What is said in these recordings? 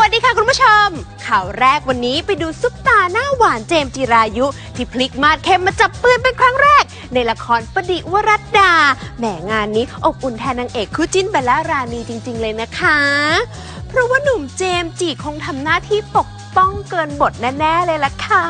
วัสดีค่ะคุณผู้ชม ข่าวแรกวันนี้ไปดูซุปตาหน้าหวานเจมส์จิรายุ ที่พลิกมาดเข้มมาจับปืนเป็นครั้งแรก ในละครประดิวรัตดาแหมงานนี้อบอุ่นแทนนางเอกคู่จิ้นเบลล่ารานีจริง ๆ เลยนะคะ เพราะว่าหนุ่มเจมส์จีคงทำหน้าที่ปกป้องเกินบทแน่ ๆ เลยล่ะค่ะ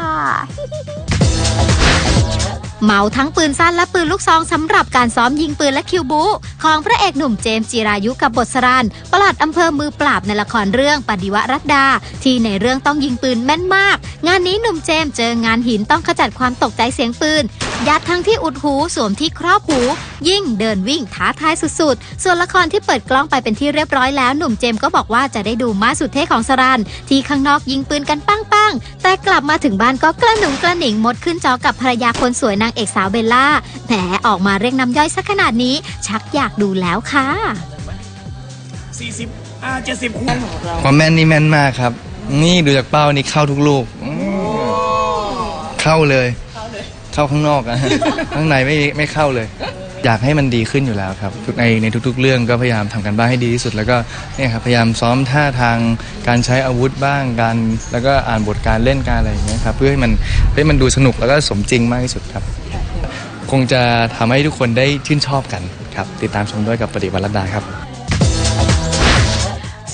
เมาทั้งปืนสั้นและปืนลูกซองสำหรับการซ้อมยิงปืนและคิวบูของพระเอกหนุ่มเจมส์จิรายุกับบทสรานปลัดอำเภอมือปราบในละครเรื่องปฏิวรัตดา ที่ในเรื่องต้องยิงปืนแม่นมาก งานนี้หนุ่มเจมส์เจองานหินต้องขจัดความตกใจเสียงปืนยัดทั้งที่อุดหูสวมที่ครอบหูยิ่งเดินวิ่งท้าทายสุดๆ ส่วนละครที่เปิดกล้องไปเป็นที่เรียบร้อยแล้วหนุ่มเจมส์ก็บอกว่าจะได้ดูมาสุดเท่ของสรานที่ข้างนอกยิงปืนกันปังๆ แต่กลับมาถึงบ้านก็กระหนุ่งกระหนิงมดขึ้นจอกับภรรยาคนสวยนางเอกสาวเบลล่าแหมออกมาเรียกน้ำย่อยสักขนาดนี้ ชักอยากดูแล้วค่ะ40อ่า70คูณความแม่นนี่แม่นมากครับ นี่ดูจากเป้านี่เข้าทุกลูกอืมเข้าเลย เข้าข้างนอกอะข้างในไม่ไม่เข้าเลย อยากให้มันดีขึ้นอยู่แล้วครับในในทุก ๆ เรื่องก็พยายามทำกันบ้านให้ดีที่สุด แล้วก็เนี่ยครับพยายามซ้อมท่าทางการใช้อาวุธบ้างการแล้วก็อ่านบทการเล่นการอะไรอย่างเงี้ยครับเพื่อให้มันให้มันดูสนุกแล้วก็สมจริงมากที่สุดครับ คงจะทำให้ทุกคนได้ชื่นชอบกันครับติดตามชมด้วยกับปฏิวัติรัตดาครับ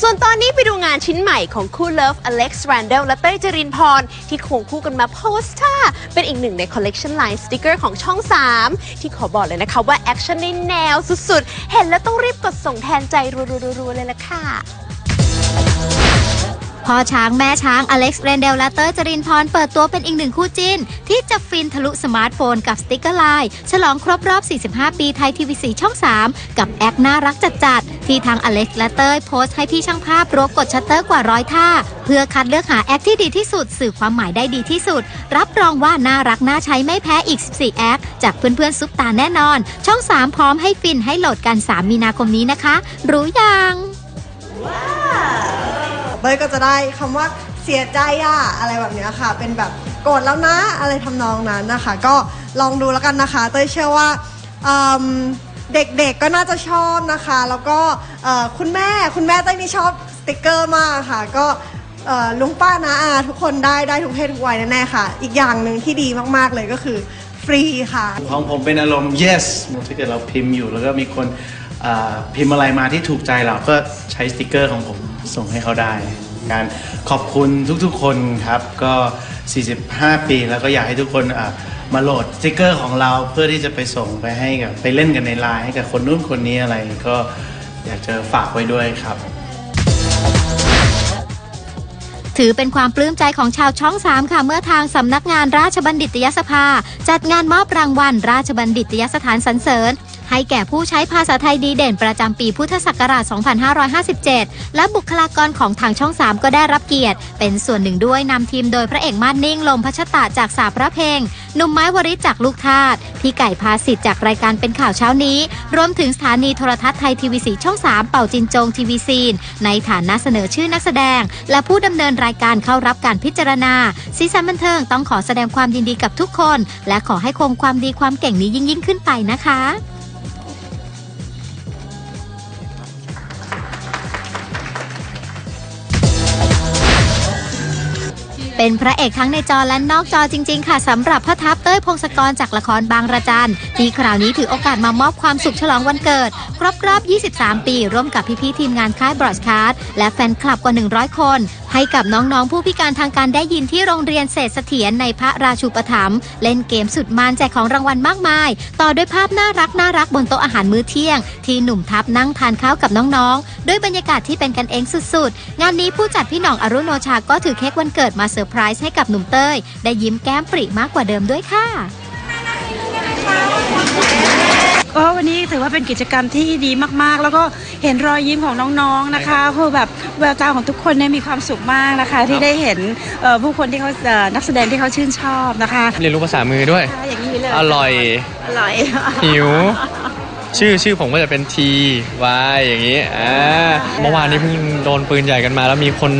ส่วนตอนนี้ไปดูงานชิ้นใหม่ของคู่เลิฟอเล็กซ์แรนเดลและเต้ยจรินพร ที่ควงคู่กันมาโพสท่าเป็นอีกหนึ่งในคอลเลกชันไลน์สติกเกอร์ของช่อง 3 ที่ขอบอกเลยนะคะว่าแอคชั่นในแนวสุดๆ เห็นแล้วต้องรีบกดส่งแทนใจรัวๆๆเลยละค่ะพ่อช้างแม่ช้างอเล็กซ์เรนเดลและเตอร์จรินพรเปิดตัวเป็นอีกหนึ่งคู่จิ้น ที่จะฟินทะลุสมาร์ทโฟนกับสติกเกอร์ไลน์ฉลองครบรอบ 45 ปีไทยทีวีสีช่อง 3 กับแอคน่ารักจัด ที่ทางอเล็กซ์และเต้ยโพสต์ให้พี่ช่างภาพรวบกดชัตเตอร์กว่าร้อยท่า เพื่อคัดเลือกหาแอคที่ดีที่สุด สื่อความหมายได้ดีที่สุด รับรองว่าน่ารักน่าใช้ไม่แพ้อีก 14 แอค จากเพื่อนๆซุปตาแน่นอน ช่อง 3 พร้อมให้ฟินให้โหลดกัน 3 มีนาคมนี้นะคะ รู้ยังเต้ยก็จะได้คำว่าเสียใจอะอะไรแบบเนี้ยค่ะ เป็นแบบโกรธแล้วนะอะไรทำนองนั้นนะคะ ก็ลองดูแล้วกันนะคะ เต้ยเชื่อว่าอ เด็กๆก็น่าจะชอบนะคะ แล้วก็เอ่อคุณแม่คุณแม่เต้ยนี่ชอบสติกเกอร์มากค่ะ ก็เอ่อลุงป้านะอาทุกคนได้ได้ทุกเพศทุกวัยแน่ๆค่ะ อีกอย่างหนึ่งที่ดีมากๆเลยก็คือฟรีค่ะ ของผมเป็นอารมณ์ yes ถ้าเกิดเราพิมพ์อยู่แล้วก็มีคนอ่าพิมพ์อะไรมาที่ถูกใจเราก็ใช้สติกเกอร์ของผมส่งให้เขาได้ การขอบคุณทุกๆคนครับ ก็ 45 ปีแล้วก็อยากให้ทุกคนอ่า มาโหลดสติกเกอร์ของเราเพื่อที่จะไปส่งไปให้กับไปเล่นกันในไลน์ให้กับคนนู้นคนนี้อะไรก็อยากจะฝากไว้ด้วยครับ ถือเป็นความปลื้มใจของชาวช่อง 3 ค่ะ เมื่อทางสำนักงานราชบัณฑิตยสภา จัดงานมอบรางวัล ราชบัณฑิตยสถานสรรเสริญ ให้แก่ผู้ใช้ภาษาไทยดีเด่นประจำปีพุทธศักราช 2557 และบุคลากรของทางช่อง 3 ก็ได้รับเกียรติ เป็นส่วนหนึ่งด้วยนำทีมโดยพระเอกมาดนิ่งลมพัชตะจากสาพระเพลงหนุ่มไม้วริจากลูกทาสพี่ไก่พาสิทธิ์จากรายการเป็นข่าวเช้านี้ รวมถึงสถานีโทรทัศน์ไทยทีวีสีช่อง 3 เป่าจินจงทีวีซีน ในฐานะเสนอชื่อนักแสดง และผู้ดำเนินรายการเข้ารับการพิจารณาซีซันบันเทิงต้องขอแสดงความยินดีกับทุกคน และขอให้คงความดีความเก่งนี้ยิ่งยิ่งขึ้นไปนะคะ เป็นพระเอกทั้งในจอและนอกจอจริง ๆ ค่ะสำหรับพ่อทัพเต้ยพงศกรจากละครบางระจันที่คราวนี้ถือโอกาสมามอบความสุขฉลองวันเกิด ครบรอบ 23 ปี ร่วมกับพี่ๆทีมงานค่ายบรอดคาสต์และแฟนคลับกว่า 100 คน ให้กับน้องๆผู้พิการทางการได้ยินที่โรงเรียนเศรษฐเสถียรในพระราชูปถัมภ์เล่นเกมสุดมันแจกของรางวัลมากมาย ต่อด้วยภาพน่ารักน่ารักบนโต๊ะอาหารมื้อเที่ยง ที่หนุ่มทัพนั่งทานข้าวกับน้องๆด้วยบรรยากาศที่เป็นกันเองสุดๆ งานนี้ผู้จัดพี่หน่องอรุโนชาก็ถือเค้กวันเกิดมาเซอร์ไพรส์ให้กับหนุ่มเต้ย ได้ยิ้มแก้มปริมากกว่าเดิมด้วยค่ะ ก็วันนี้ถือว่าเป็นกิจกรรมที่ดีมากๆ แล้วก็เห็นรอยยิ้มของน้องๆนะคะคือแบบแววตาของทุกคนเนี่ยมีความสุขมากนะคะ ที่ได้เห็นเอ่อผู้คนที่เขาเอ่อนักแสดงที่เขาชื่นชอบนะคะเรียนรู้ภาษามือด้วยอย่างนี้เลยอร่อย อร่อย หิว ชื่อชื่อผมก็จะเป็น T Y อย่างนี้อ่าเมื่อวานนี้เพิ่งโดนปืนใหญ่กันมา แล้วมีคน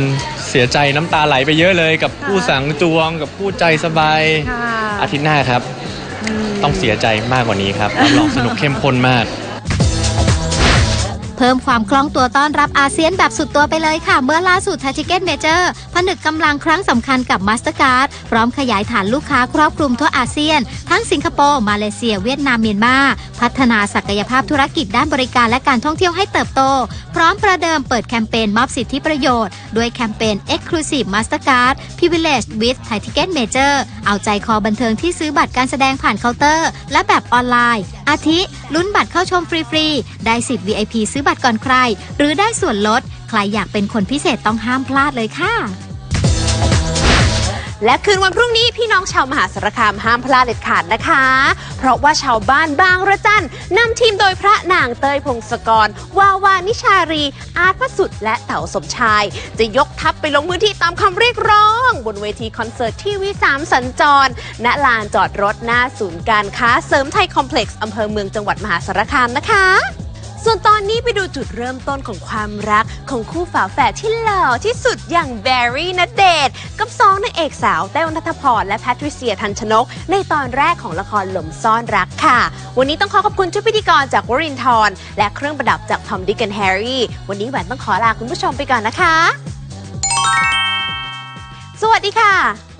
เสียใจน้ำตาไหลไปเยอะเลยกับผู้สังจวง กับผู้ใจสบายค่ะอาทิตย์หน้าครับ ต้องเสียใจมากกว่านี้ครับรับรองสนุกเข้มข้นมาก เพิ่มความคล่องตัวต้อนรับอาเซียนแบบสุดตัวไปเลยค่ะ เมื่อล่าสุดท a จิเก้นเมเจอร์ผนึกกำลังครั้งสำคัญกับมาสเตอร์การ์ดพร้อมขยายฐานลูกค้าครอบคลุมทั่วอาเซียน ทั้งสิงคโปร์ มาเลเซีย เวียดนามเมียนมา พัฒนาศักยภาพธุรกิจด้านบริการและการท่องเที่ยวให้เติบโต พร้อมประเดิมเปิดแคมเปญมอบสิทธิประโยชน์ด้วยแคมเปญ Exclusive Mastercard Privilege with Thai Ticket Major เอาใจคอบันเทิงที่ซื้อบัตรการแสดงผ่านเคาน์เตอร์ และแบบออนไลน์อาทิ ลุ้นบัตรเข้าชมฟรีๆ ได้สิทธิ์ VIP ซื้อบัตรก่อนใคร หรือได้ส่วนลด ใครอยากเป็นคนพิเศษต้องห้ามพลาดเลยค่ะ และคืนวันพรุ่งนี้พี่น้องชาวมหาสารคามห้ามพลาดเด็ดขาดนะคะ เพราะว่าชาวบ้านบางระจันนำทีมโดยพระนางเตยพงศกร วาวานิชารี อาร์ตพระสุดและเต๋าสมชาย จะยกทัพไปลงพื้นที่ตามคำเรียกร้อง บนเวทีคอนเสิร์ตที่วิสามสัญจร ณลานจอดรถหน้าศูนย์การค้าเสริมไทยคอมเพล็กซ์อำเภอเมืองจังหวัดมหาสารคามนะคะ ส่วนตอนนี้ไปดูจุดเริ่มต้นของความรักของคู่ฝาแฝดที่หล่อที่สุดอย่างแบร์รี่ณเดชน์กับสองนางเอกสาวแต้วนัทพรและแพทริเซียทันชนก ในตอนแรกของละครหล่มซ่อนรักค่ะ วันนี้ต้องขอขอบคุณชุดพิธีกรจากวรินทร์และเครื่องประดับจากทอมดิกแอนแฮร์รี่ วันนี้แหวนต้องขอลาคุณผู้ชมไปก่อนนะคะ สวัสดีค่ะ